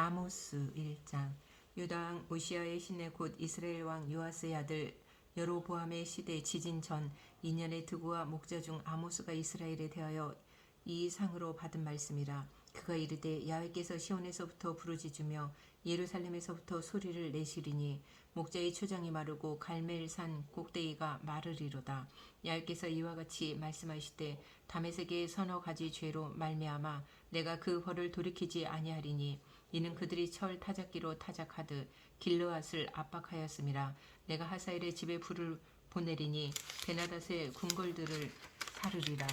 아모스 1장. 유다왕 우시아의 시내 곧 이스라엘 왕 요아스의 아들 여로보암의 시대 지진 전 2년의 드구와 목자 중 아모스가 이스라엘에 대하여 이 상으로 받은 말씀이라. 그가 이르되 야훼께서 시온에서부터 부르짖으며 예루살렘에서부터 소리를 내시리니 목자의 초장이 마르고 갈멜산 꼭대기가 마르리로다. 야훼께서 이와 같이 말씀하시되 다메섹의 서너 가지 죄로 말미암아 내가 그 벌을 돌이키지 아니하리니 이는 그들이 철 타작기로 타작하듯 길르앗을 압박하였음이라 내가 하사엘의 집에 불을 보내리니 베나닷의 궁궐들을 사르리라.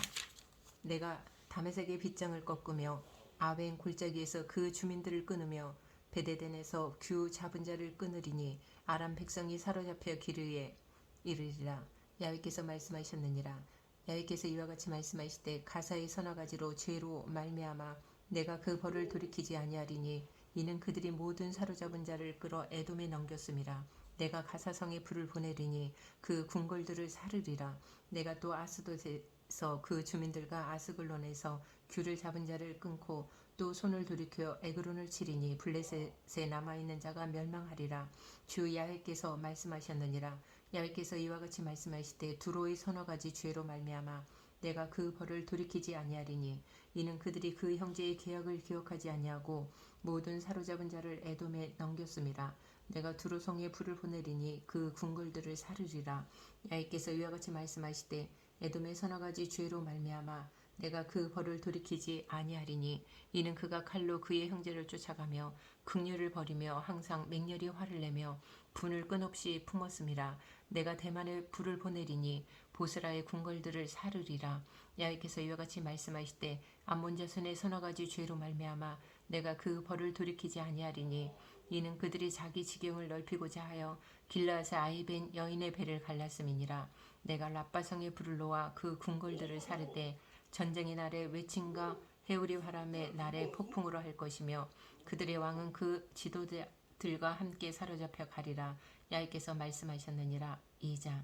내가 다메섹의 빗장을 꺾으며 아벤 골짜기에서 그 주민들을 끊으며 베데덴에서 규 잡은 자를 끊으리니 아람 백성이 사로잡혀 기르에 이르리라. 야훼께서 말씀하셨느니라. 야훼께서 이와 같이 말씀하시되 가사의 서너 가지로 죄로 말미암아 내가 그 벌을 돌이키지 아니하리니 이는 그들이 모든 사로잡은 자를 끌어 에돔에 넘겼음이라 내가 가사성에 불을 보내리니 그 궁궐들을 사르리라. 내가 또 아스돗에서 그 주민들과 아스글론에서 귤을 잡은 자를 끊고 또 손을 돌이켜 에그론을 치리니 블레셋에 남아 있는 자가 멸망하리라. 주 야훼께서 말씀하셨느니라. 야훼께서 이와 같이 말씀하시되 두로의 서너 가지 죄로 말미암아 내가 그 벌을 돌이키지 아니하리니 이는 그들이 그 형제의 계약을 기억하지 아니하고 모든 사로잡은 자를 에돔에 넘겼음이라 내가 두로성에 불을 보내리니 그 궁궐들을 사르리라. 야훼께서 이와 같이 말씀하시되 에돔의 서너 가지 죄로 말미암아 내가 그 벌을 돌이키지 아니하리니 이는 그가 칼로 그의 형제를 쫓아가며 극렬을 벌이며 항상 맹렬히 화를 내며 분을 끝없이 품었음이라 내가 대만에 불을 보내리니 보스라의 궁궐들을 사르리라. 야훼께서 이와 같이 말씀하시되 암몬 자손의 서너 가지 죄로 말미암아 내가 그 벌을 돌이키지 아니하리니 이는 그들이 자기 지경을 넓히고자 하여 길라앗의 아이벤 여인의 배를 갈랐음이니라. 내가 라빠성의 불을 놓아 그 궁궐들을 사르되 전쟁의 날에 외침과 해오리 바람의 날에 폭풍으로 할 것이며 그들의 왕은 그 지도자들과 함께 사로잡혀 가리라. 야훼께서 말씀하셨느니라. 2장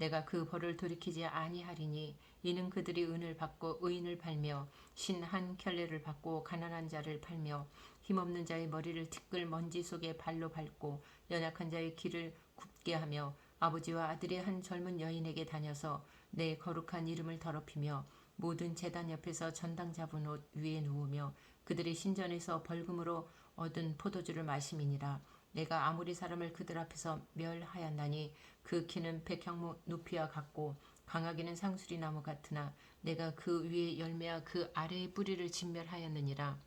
내가 그 벌을 돌이키지 아니하리니 이는 그들이 은을 받고 의인을 팔며 신한 켤레를 받고 가난한 자를 팔며 힘없는 자의 머리를 티끌 먼지 속에 발로 밟고 연약한 자의 길을 굽게 하며 아버지와 아들이 한 젊은 여인에게 다녀서 내 거룩한 이름을 더럽히며 모든 재단 옆에서 전당 잡은 옷 위에 누우며 그들의 신전에서 벌금으로 얻은 포도주를 마심이니라 내가 아무리 사람을 그들 앞에서 멸하였나니 그 키는 백향무 높이와 같고 강하기는 상수리 나무 같으나 내가 그 위에 열매와 그 아래의 뿌리를 진멸하였느니라.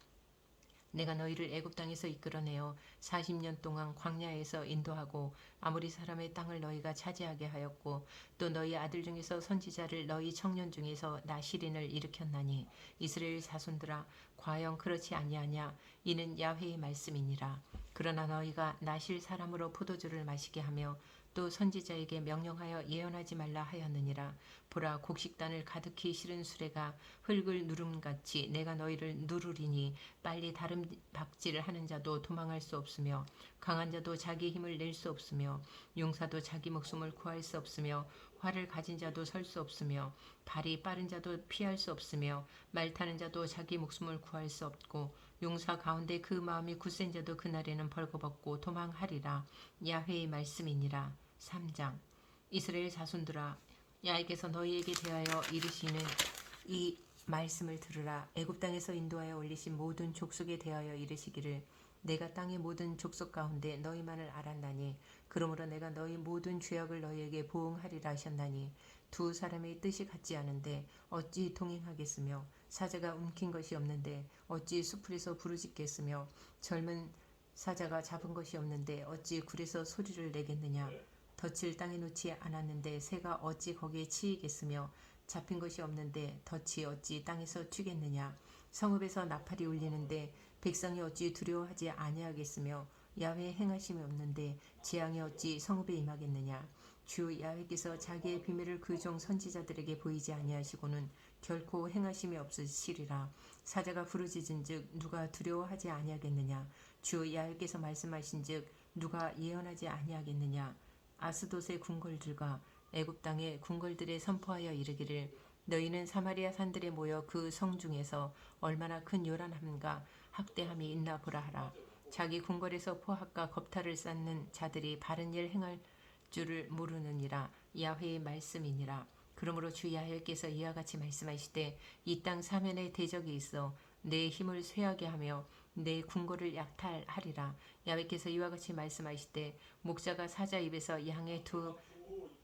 내가 너희를 애굽 땅에서 이끌어내어 40년 동안 광야에서 인도하고 아무리 사람의 땅을 너희가 차지하게 하였고 또 너희 아들 중에서 선지자를 너희 청년 중에서 나시린을 일으켰나니 이스라엘 자손들아 과연 그렇지 아니하냐? 이는 야훼의 말씀이니라 그러나 너희가 나실 사람으로 포도주를 마시게 하며 또 선지자에게 명령하여 예언하지 말라 하였느니라. 보라 곡식단을 가득히 실은 수레가 흙을 누름같이 내가 너희를 누르리니 빨리 다른 박질을 하는 자도 도망할 수 없으며 강한 자도 자기 힘을 낼 수 없으며 용사도 자기 목숨을 구할 수 없으며 활을 가진 자도 설 수 없으며 발이 빠른 자도 피할 수 없으며 말 타는 자도 자기 목숨을 구할 수 없고 용사 가운데 그 마음이 굳센 자도 그날에는 벌거벗고 도망하리라. 야훼의 말씀이니라. 3장. 이스라엘 자손들아 야훼께서 너희에게 대하여 이르시는 이 말씀을 들으라. 애굽 땅에서 인도하여 올리신 모든 족속에 대하여 이르시기를 내가 땅의 모든 족속 가운데 너희만을 알았나니 그러므로 내가 너희 모든 죄악을 너희에게 보응하리라 하셨나니 두 사람의 뜻이 같지 않은데 어찌 동행하겠으며 사자가 움킨 것이 없는데 어찌 수풀에서 부르짖겠으며 젊은 사자가 잡은 것이 없는데 어찌 굴에서 소리를 내겠느냐? 덫을 땅에 놓지 않았는데 새가 어찌 거기에 치이겠으며 잡힌 것이 없는데 덫이 어찌 땅에서 튀겠느냐? 성읍에서 나팔이 울리는데 백성이 어찌 두려워하지 아니하겠으며 야외 행하심이 없는데 재앙이 어찌 성읍에 임하겠느냐? 주 야훼께서 자기의 비밀을 그 종 선지자들에게 보이지 아니하시고는 결코 행하심이 없으시리라. 사자가 부르짖은즉 누가 두려워하지 아니하겠느냐? 주 야훼께서 말씀하신즉 누가 예언하지 아니하겠느냐? 아스돗의 궁궐들과 애굽 땅의 궁궐들에 선포하여 이르기를 너희는 사마리아 산들에 모여 그 성 중에서 얼마나 큰 요란함과 학대함이 있나 보라 하라. 자기 궁궐에서 포악과 겁탈을 쌓는 자들이 바른 일 행할 줄을 모르느니라. 야훼의 말씀이니라. 그러므로 주 야훼께서 이와 같이 말씀하시되 이 땅 사면에 대적이 있어 내 힘을 쇠하게 하며 내 궁궐을 약탈하리라. 야훼께서 이와 같이 말씀하시되 목자가 사자 입에서 양의 두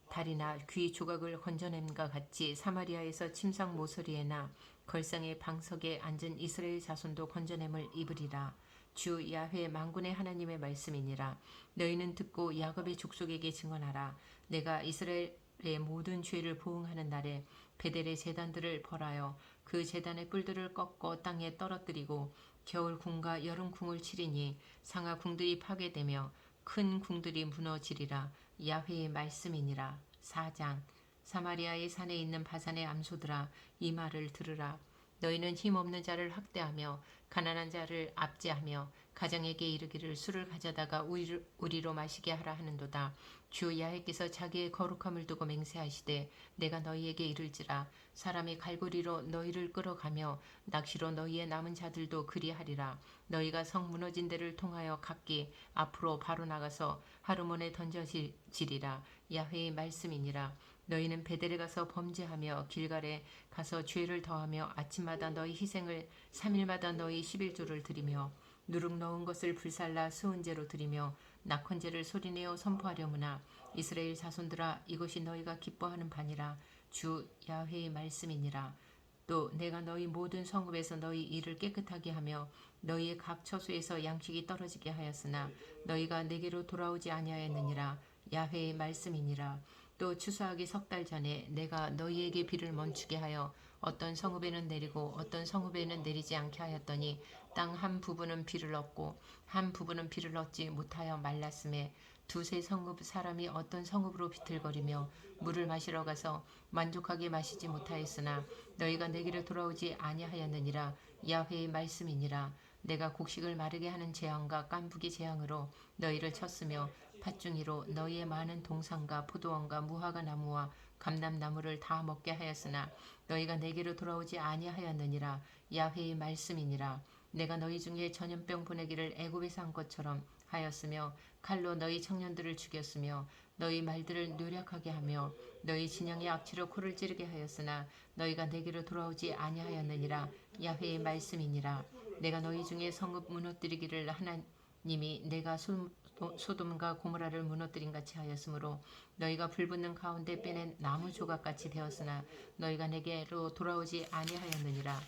다리나 귀 조각을 건져냄과 같이 사마리아에서 침상 모서리에나 걸상의 방석에 앉은 이스라엘 자손도 건져냄을 입으리라. 주 야훼 만군의 하나님의 말씀이니라. 너희는 듣고 야곱의 족속에게 증언하라. 내가 이스라엘의 모든 죄를 보응하는 날에 베델의 재단들을 벌하여 그 재단의 뿔들을 꺾어 땅에 떨어뜨리고 겨울 궁과 여름 궁을 치리니 상하 궁들이 파괴되며 큰 궁들이 무너지리라 야훼의 말씀이니라 4장 사마리아의 산에 있는 바산의 암소들아 이 말을 들으라 너희는 힘없는 자를 학대하며 가난한 자를 압제하며 가정에게 이르기를 술을 가져다가 우리로, 우리로 마시게 하라 하는도다. 주 야훼께서 자기의 거룩함을 두고 맹세하시되 내가 너희에게 이를지라 사람이 갈고리로 너희를 끌어가며 낚시로 너희의 남은 자들도 그리하리라. 너희가 성 무너진 데를 통하여 각기 앞으로 바로 나가서 하루몬에 던져지리라. 야훼의 말씀이니라. 너희는 베델에 가서 범죄하며 길갈에 가서 죄를 더하며 아침마다 너희 희생을 3일마다 너희 11조를 드리며 누룩 넣은 것을 불살라 수은제로 드리며 낙헌제를 소리내어 선포하려무나 이스라엘 자손들아 이것이 너희가 기뻐하는 바니라 주 야훼의 말씀이니라. 또 내가 너희 모든 성읍에서 너희 일을 깨끗하게 하며 너희의 각 처소에서 양식이 떨어지게 하였으나 너희가 내게로 돌아오지 아니하였느니라. 야훼의 말씀이니라. 또 추수하기 석 달 전에 내가 너희에게 비를 멈추게 하여 어떤 성읍에는 내리고 어떤 성읍에는 내리지 않게 하였더니 땅 한 부분은 비를 얻고 한 부분은 비를 얻지 못하여 말랐음에 두세 성읍 사람이 어떤 성읍으로 비틀거리며 물을 마시러 가서 만족하게 마시지 못하였으나 너희가 내게로 돌아오지 아니하였느니라 야훼의 말씀이니라. 내가 곡식을 마르게 하는 재앙과 깐부기 재앙으로 너희를 쳤으며 팥중이로 너희의 많은 동산과 포도원과 무화과 나무와 감람나무를 다 먹게 하였으나 너희가 내게로 돌아오지 아니하였느니라. 야훼의 말씀이니라. 내가 너희 중에 전염병 보내기를 애굽에서 한 것처럼 하였으며 칼로 너희 청년들을 죽였으며 너희 말들을 노력하게 하며 너희 진영의 악취로 코를 찌르게 하였으나 너희가 내게로 돌아오지 아니하였느니라. 야훼의 말씀이니라. 내가 너희 중에 성읍 무너뜨리기를 하나님이 내가 소, 소돔과 고모라를 무너뜨린 같이 하였으므로 너희가 불붙는 가운데 빼낸 나무 조각같이 되었으나 너희가 내게로 돌아오지 아니하였느니라.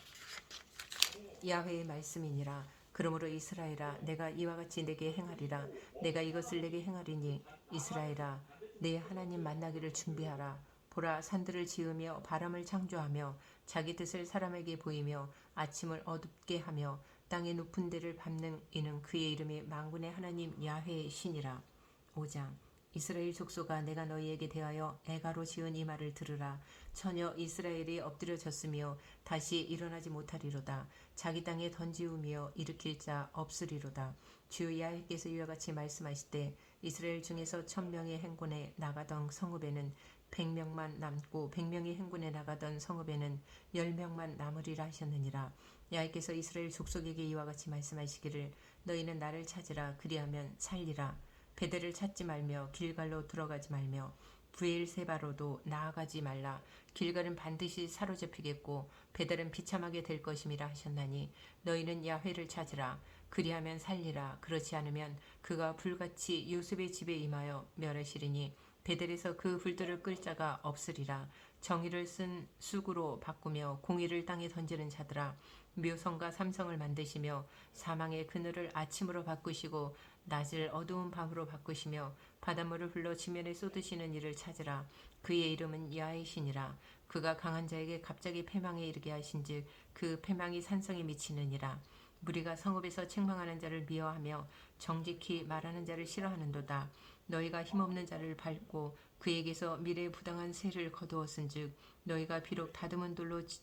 야훼의 말씀이니라. 그러므로 이스라엘아 내가 이와 같이 내게 행하리라. 내가 이것을 내게 행하리니 이스라엘아 내 하나님 만나기를 준비하라. 보라 산들을 지으며 바람을 창조하며 자기 뜻을 사람에게 보이며 아침을 어둡게 하며 땅의 높은 데를 밟는 이는 그의 이름이 만군의 하나님 야훼의 신이라. 5장 이스라엘 족속아 내가 너희에게 대하여 애가로 지은 이 말을 들으라. 처녀 이스라엘이 엎드려졌으며 다시 일어나지 못하리로다. 자기 땅에 던지우며 일으킬 자 없으리로다. 주 야훼께서 이와 같이 말씀하시되 이스라엘 중에서 천명의 행군에 나가던 성읍에는 백명만 남고 백명의 행군에 나가던 성읍에는 열명만 남으리라 하셨느니라 야훼께서 이스라엘 족속에게 이와 같이 말씀하시기를 너희는 나를 찾으라. 그리하면 살리라. 베델을 찾지 말며 길갈로 들어가지 말며 부엘세바로도 나아가지 말라. 길갈은 반드시 사로잡히겠고 배달은 비참하게 될 것임이라 하셨나니 너희는 야훼를 찾으라. 그리하면 살리라. 그렇지 않으면 그가 불같이 요셉의 집에 임하여 멸하시리니 베델에서 그 불들을 끌 자가 없으리라. 정의를 쓴 쑥으로 바꾸며 공의를 땅에 던지는 자들아 묘성과 삼성을 만드시며 사망의 그늘을 아침으로 바꾸시고 낮을 어두운 밤으로 바꾸시며 바닷물을 흘러 지면에 쏟으시는 이를 찾으라. 그의 이름은 야훼신이라. 그가 강한 자에게 갑자기 패망에 이르게 하신즉 그 패망이 산성에 미치느니라. 무리가 성읍에서 책망하는 자를 미워하며 정직히 말하는 자를 싫어하는도다. 너희가 힘없는 자를 밟고 그에게서 미래에 부당한 세를 거두었은즉 너희가 비록 다듬은 돌로 지-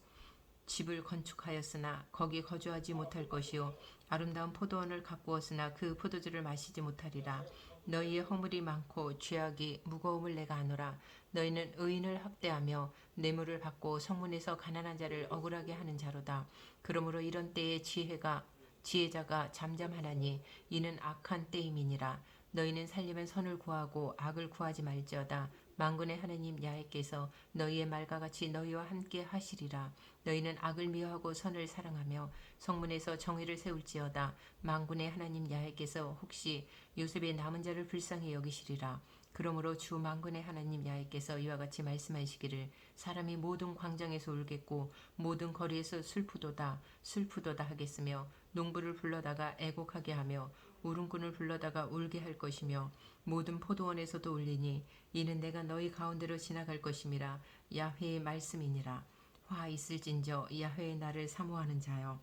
집을 건축하였으나 거기 거주하지 못할 것이요. 아름다운 포도원을 가꾸었으나 그 포도주를 마시지 못하리라. 너희의 허물이 많고 죄악이 무거움을 내가 아노라. 너희는 의인을 학대하며 뇌물을 받고 성문에서 가난한 자를 억울하게 하는 자로다. 그러므로 이런 때에 지혜가 지혜자가 잠잠하나니 이는 악한 때임이니라. 너희는 살리면 선을 구하고 악을 구하지 말지어다 만군의 하나님 야훼께서 너희의 말과 같이 너희와 함께 하시리라. 너희는 악을 미워하고 선을 사랑하며 성문에서 정의를 세울지어다. 만군의 하나님 야훼께서 혹시 요셉의 남은 자를 불쌍히 여기시리라. 그러므로 주 만군의 하나님 야훼께서 이와 같이 말씀하시기를 사람이 모든 광장에서 울겠고 모든 거리에서 슬프도다 슬프도다 하겠으며 농부를 불러다가 애곡하게 하며 울음꾼을 불러다가 울게 할 것이며 모든 포도원에서도 울리니 이는 내가 너희 가운데로 지나갈 것임이라 야훼의 말씀이니라. 화 있을진저 야훼의 날을 사모하는 자여.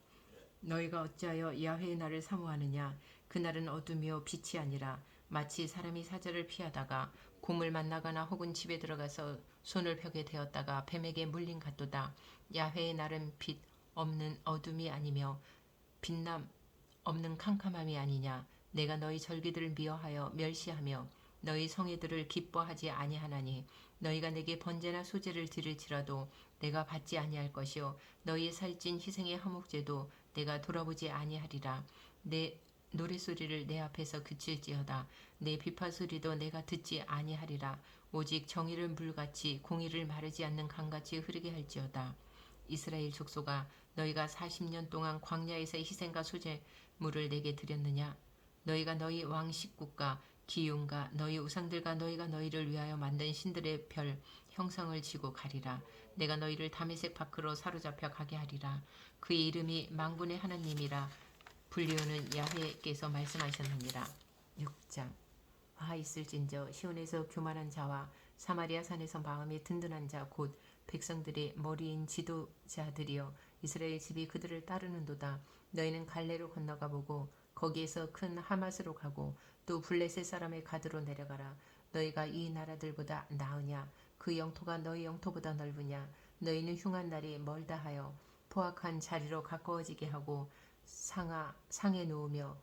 너희가 어찌하여 야훼의 날을 사모하느냐? 그날은 어둠이요 빛이 아니라 마치 사람이 사자를 피하다가 곰을 만나거나 혹은 집에 들어가서 손을 벽에 대었다가 뱀에게 물린 같도다. 야훼의 날은 빛 없는 어둠이 아니며 빛남 없는 캄캄함이 아니냐. 내가 너희 절기들을 미워하여 멸시하며 너희 성애들을 기뻐하지 아니하나니 너희가 내게 번제나 소제를 드릴지라도 내가 받지 아니할 것이요. 너희의 살찐 희생의 화목제도 내가 돌아보지 아니하리라. 내 노래소리를 내 앞에서 그칠지어다. 내 비파 소리도 내가 듣지 아니하리라. 오직 정의를 물같이 공의를 마르지 않는 강같이 흐르게 할지어다. 이스라엘 족속아 너희가 40년 동안 광야에서 희생과 소제 물을 내게 드렸느냐? 너희가 너희 왕 식국과 기용과 너희 우상들과 너희가 너희를 위하여 만든 신들의 별 형상을 지고 가리라. 내가 너희를 다메섹 밖으로 사로잡혀 가게 하리라. 그의 이름이 망군의 하나님이라. 불리우는 야훼께서 말씀하셨느니라. 6장. 화 있을진저 시온에서 교만한 자와 사마리아 산에서 마음이 든든한 자 곧 백성들의 머리인 지도자들이여 이스라엘 집이 그들을 따르는도다 너희는 갈레로 건너가 보고 거기에서 큰 하맛으로 가고 또 블레셋 사람의 가드로 내려가라. 너희가 이 나라들보다 나으냐? 그 영토가 너희 영토보다 넓으냐? 너희는 흉한 날이 멀다 하여 포악한 자리로 가까워지게 하고 상하 상에 누우며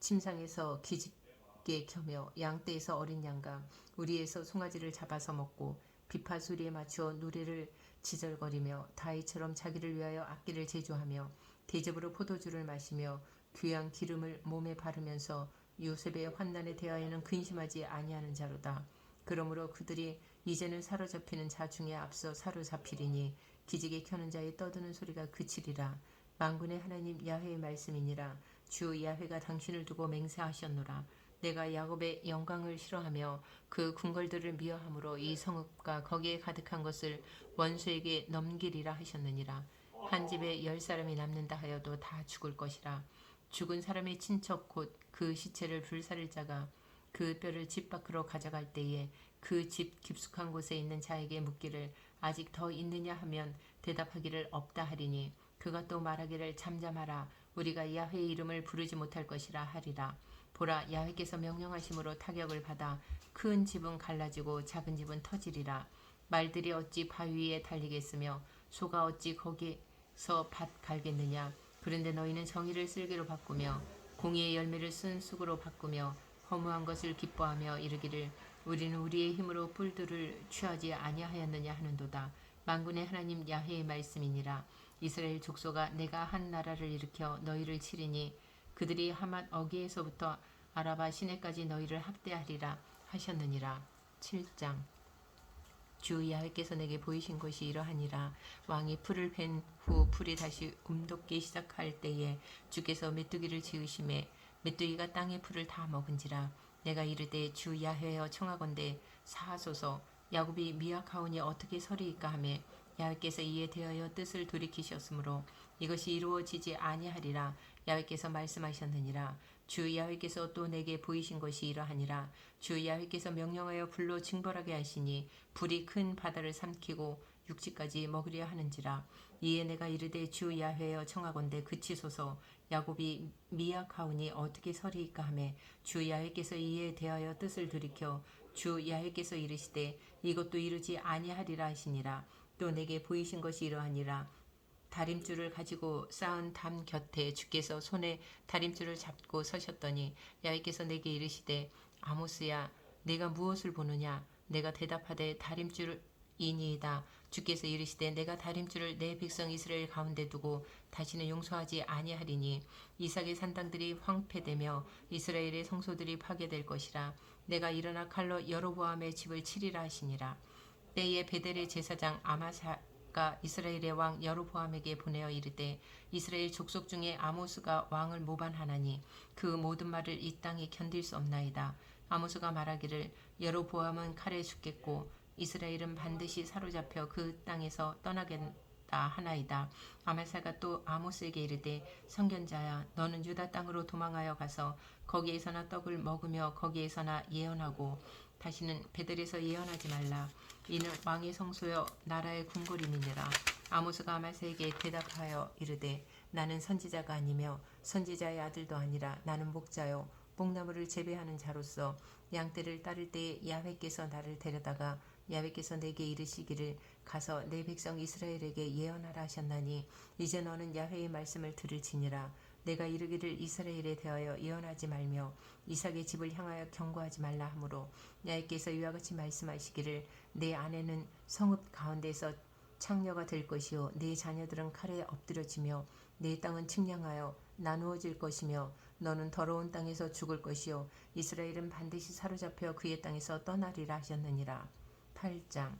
침상에서 기집게 켜며 양떼에서 어린 양과 우리에서 송아지를 잡아서 먹고 비파 소리에 맞추어 노래를 지절거리며 다이처럼 자기를 위하여 악기를 제조하며 대접으로 포도주를 마시며 귀한 기름을 몸에 바르면서 요셉의 환난에 대하여는 근심하지 아니하는 자로다. 그러므로 그들이 이제는 사로잡히는 자 중에 앞서 사로잡히리니 기지개 켜는 자의 떠드는 소리가 그치리라. 만군의 하나님 야훼의 말씀이니라. 주 야훼가 당신을 두고 맹세하셨노라. 내가 야곱의 영광을 싫어하며 그 궁궐들을 미워함으로 이 성읍과 거기에 가득한 것을 원수에게 넘기리라 하셨느니라. 한 집에 열 사람이 남는다 하여도 다 죽을 것이라. 죽은 사람의 친척 곧 그 시체를 불사를 자가 그 뼈를 집 밖으로 가져갈 때에 그 집 깊숙한 곳에 있는 자에게 묻기를 아직 더 있느냐 하면 대답하기를 없다 하리니 그가 또 말하기를 잠잠하라. 우리가 야훼의 이름을 부르지 못할 것이라 하리라. 보라 야훼께서 명령하심으로 타격을 받아 큰 집은 갈라지고 작은 집은 터지리라. 말들이 어찌 바위 위에 달리겠으며 소가 어찌 거기 서 밭 갈겠느냐 그런데 너희는 정의를 쓸개로 바꾸며 공의의 열매를 쓴 쑥으로 바꾸며 허무한 것을 기뻐하며 이르기를 우리는 우리의 힘으로 뿔들을 취하지 아니하였느냐 하는도다. 만군의 하나님 야훼의 말씀이니라. 이스라엘 족속아 내가 한 나라를 일으켜 너희를 치리니 그들이 하맛 어기에서부터 아라바 시내까지 너희를 학대하리라 하셨느니라. 7장 주 야훼께서 내게 보이신 것이 이러하니라. 왕이 풀을 벤 후 풀이 다시 움돋기 시작할 때에 주께서 메뚜기를 지으심에 메뚜기가 땅의 풀을 다 먹은지라. 내가 이르되 주 야훼여 청하건대 사하소서. 야곱이 미약하오니 어떻게 서리이까 하매 야훼께서 이에 대하여 뜻을 돌이키셨으므로 이것이 이루어지지 아니하리라. 야훼께서 말씀하셨느니라 주 야훼께서 또 내게 보이신 것이 이러하니라. 주 야훼께서 명령하여 불로 징벌하게 하시니 불이 큰 바다를 삼키고 육지까지 먹으려 하는지라. 이에 내가 이르되 주 야훼여 청하건대 그치소서. 야곱이 미약하오니 어떻게 서리이까 하매 주 야훼께서 이에 대하여 뜻을 돌이켜 주 야훼께서 이르시되 이것도 이루지 아니하리라 하시니라. 또 내게 보이신 것이 이러하니라 다림줄을 가지고 쌓은 담 곁에 주께서 손에 다림줄을 잡고 서셨더니 야훼께서 내게 이르시되 아모스야 내가 무엇을 보느냐? 내가 대답하되 다림줄 이니이다. 주께서 이르시되 내가 다림줄을 내 백성 이스라엘 가운데 두고 다시는 용서하지 아니하리니 이삭의 산당들이 황폐되며 이스라엘의 성소들이 파괴될 것이라. 내가 일어나 칼로 여로보암의 집을 치리라 하시니라. 때에 베델의 제사장 아마사 가 이스라엘의 왕 여로보암에게 보내어 이르되 이스라엘 족속 중에 아모스가 왕을 모반하나니 그 모든 말을 이 땅에 견딜 수 없나이다. 아모스가 말하기를 여로보암은 칼에 죽겠고 이스라엘은 반드시 사로잡혀 그 땅에서 떠나겠다 하나이다. 아마사가 또 아모스에게 이르되 선견자야 너는 유다 땅으로 도망하여 가서 거기에서나 떡을 먹으며 거기에서나 예언하고 다시는 베델에서 예언하지 말라. 이는 왕의 성소여 나라의 궁궐임이니라. 아모스가 아마스에게 대답하여 이르되 나는 선지자가 아니며 선지자의 아들도 아니라 나는 목자요 뽕나무를 재배하는 자로서 양떼를 따를 때에 야훼께서 나를 데려다가 야훼께서 내게 이르시기를 가서 내 백성 이스라엘에게 예언하라 하셨나니 이제 너는 야훼의 말씀을 들을지니라 내가 이르기를 이스라엘에 대하여 예언하지 말며 이삭의 집을 향하여 경고하지 말라 하므로 야훼께서 이와 같이 말씀하시기를 내 아내는 성읍 가운데서 창녀가 될 것이요 네 자녀들은 칼에 엎드려지며 네 땅은 측량하여 나누어질 것이며 너는 더러운 땅에서 죽을 것이요 이스라엘은 반드시 사로잡혀 그의 땅에서 떠나리라 하셨느니라. 8장.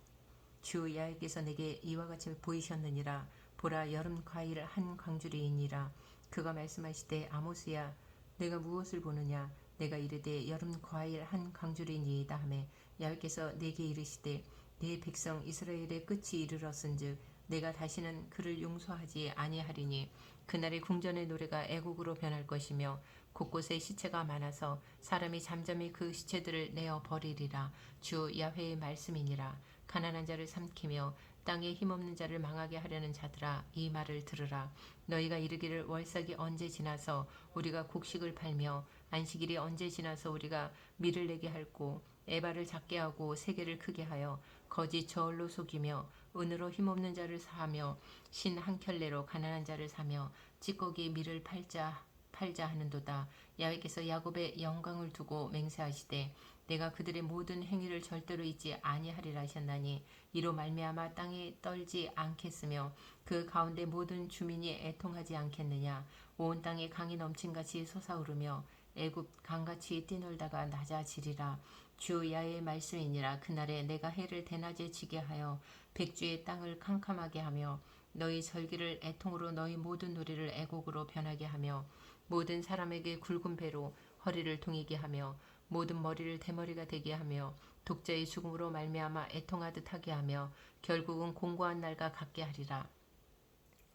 주 야훼께서 내게 이와 같이 보이셨느니라. 보라 여름 과일 한 광주리이니라 그가 말씀하시되 아모스야 내가 무엇을 보느냐? 내가 이르되 여름 과일 한 광주리니이다 하매 야훼께서 내게 이르시되 내 백성 이스라엘의 끝이 이르렀은즉 내가 다시는 그를 용서하지 아니하리니 그날의 궁전의 노래가 애곡으로 변할 것이며 곳곳에 시체가 많아서 사람이 잠잠히 그 시체들을 내어 버리리라. 주 야훼의 말씀이니라. 가난한 자를 삼키며 땅에 힘없는 자를 망하게 하려는 자들아 이 말을 들으라. 너희가 이르기를 월삭이 언제 지나서 우리가 곡식을 팔며 안식일이 언제 지나서 우리가 밀을 내게 할고 에바를 작게 하고 세계를 크게 하여 거짓 저울로 속이며 은으로 힘없는 자를 사하며 신 한 켤레로 가난한 자를 사며 찌꺼기 밀을 팔자 팔자 하는도다. 야훼께서 야곱의 영광을 두고 맹세하시되 내가 그들의 모든 행위를 절대로 잊지 아니하리라 하셨나니 이로 말미암아 땅에 떨지 않겠으며 그 가운데 모든 주민이 애통하지 않겠느냐? 온 땅에 강이 넘친같이 솟아오르며 애굽 강같이 뛰놀다가 낮아지리라. 주 야의 말씀이니라. 그날에 내가 해를 대낮에 지게 하여 백주의 땅을 캄캄하게 하며 너희 절기를 애통으로 너희 모든 노래를 애곡으로 변하게 하며 모든 사람에게 굵은 배로 허리를 동이게 하며 모든 머리를 대머리가 되게 하며 독자의 죽음으로 말미암아 애통하듯 하게 하며 결국은 공고한 날과 같게 하리라.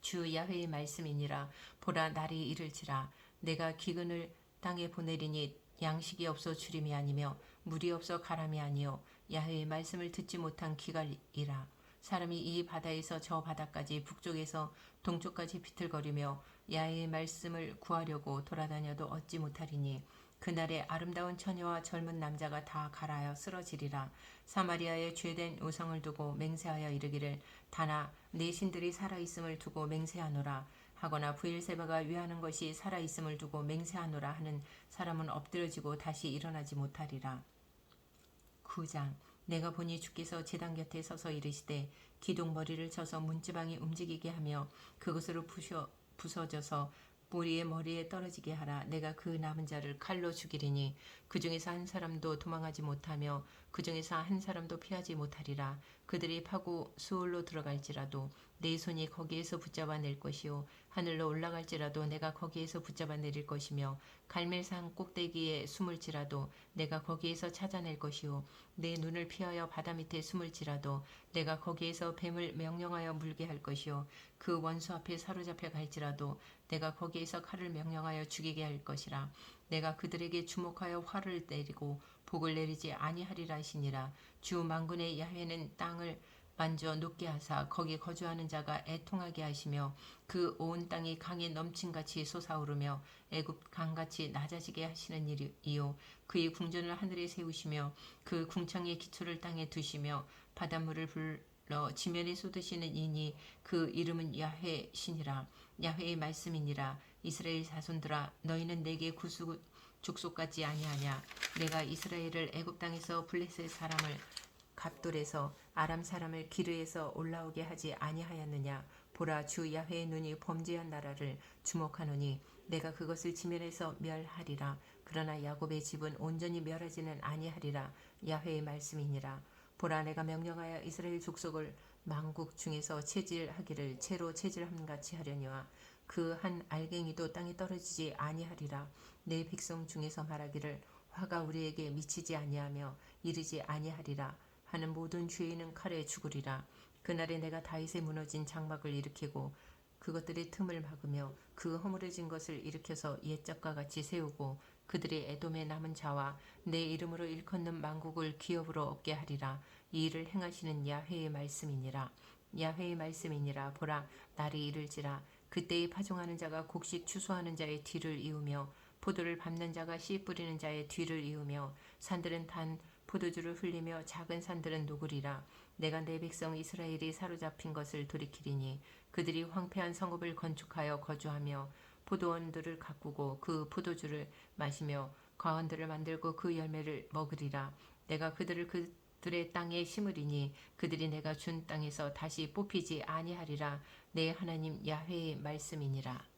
주 야훼의 말씀이니라. 보라 날이 이를지라. 내가 기근을 땅에 보내리니 양식이 없어 주림이 아니며 물이 없어 가람이 아니요. 야훼의 말씀을 듣지 못한 기갈이라. 사람이 이 바다에서 저 바다까지 북쪽에서 동쪽까지 비틀거리며 야훼의 말씀을 구하려고 돌아다녀도 얻지 못하리니 그날에 아름다운 처녀와 젊은 남자가 다 갈아여 쓰러지리라. 사마리아의 죄된 우상을 두고 맹세하여 이르기를 다나 내 신들이 살아 있음을 두고 맹세하노라. 하거나 부일세바가 위하는 것이 살아 있음을 두고 맹세하노라 하는 사람은 엎드려지고 다시 일어나지 못하리라. 9장 내가 보니 주께서 제단 곁에 서서 이르시되 기둥 머리를 쳐서 문지방이 움직이게 하며 그것으로 부셔, 부서져서 우리의 머리에 떨어지게 하라. 내가 그 남은 자를 칼로 죽이리니 그 중에서 한 사람도 도망하지 못하며 그 중에서 한 사람도 피하지 못하리라. 그들이 파고 수월로 들어갈지라도 내 손이 거기에서 붙잡아 낼 것이요. 하늘로 올라갈지라도 내가 거기에서 붙잡아 내릴 것이며 갈멜산 꼭대기에 숨을지라도 내가 거기에서 찾아낼 것이요. 내 눈을 피하여 바다 밑에 숨을지라도 내가 거기에서 뱀을 명령하여 물게 할 것이요. 그 원수 앞에 사로잡혀 갈지라도 내가 거기에서 칼을 명령하여 죽이게 할 것이라. 내가 그들에게 주목하여 화를 내리고 복을 내리지 아니하리라 하시니라. 주 만군의 야훼는 땅을 만져 녹게 하사 거기 거주하는 자가 애통하게 하시며 그 온 땅이 강에 넘친같이 솟아오르며 애굽 강같이 낮아지게 하시는 일이요. 그의 궁전을 하늘에 세우시며 그 궁창의 기초를 땅에 두시며 바닷물을 불러 지면에 쏟으시는 이니 그 이름은 야훼 신이라. 야훼의 말씀이니라. 이스라엘 자손들아 너희는 내게 구수 죽속같지 아니하냐. 내가 이스라엘을 애굽 땅에서 블레셋 사람을 갑돌에서 아람 사람을 기르에서 올라오게 하지 아니하였느냐. 보라 주 야훼의 눈이 범죄한 나라를 주목하노니 내가 그것을 지면에서 멸하리라. 그러나 야곱의 집은 온전히 멸하지는 아니하리라. 야훼의 말씀이니라. 보라 내가 명령하여 이스라엘 족속을 망국 중에서 체질하기를 채로 체질함 같이 하려니와 그 한 알갱이도 땅에 떨어지지 아니하리라. 내 백성 중에서 말하기를 화가 우리에게 미치지 아니하며 이르지 아니하리라. 하는 모든 죄인은 칼에 죽으리라. 그날에 내가 다윗의 무너진 장막을 일으키고 그것들의 틈을 막으며 그 허물어진 것을 일으켜서 옛적과 같이 세우고 그들의 에돔의 남은 자와 내 이름으로 일컫는 만국을 기업으로 얻게 하리라. 이 일을 행하시는 야훼의 말씀이니라. 야훼의 말씀이니라. 보라 날이 이를지라 그때에 파종하는 자가 곡식 추수하는 자의 뒤를 이으며 포도를 밟는 자가 씨 뿌리는 자의 뒤를 이으며 산들은 단 포도주를 흘리며 작은 산들은 누구리라. 내가 내 백성 이스라엘이 사로잡힌 것을 돌이키리니 그들이 황폐한 성읍을 건축하여 거주하며 포도원들을 가꾸고 그 포도주를 마시며 과원들을 만들고 그 열매를 먹으리라. 내가 그들을 그 들의 땅에 심으리니 그들이 내가 준 땅에서 다시 뽑히지 아니하리라. 내 하나님 야훼의 말씀이니라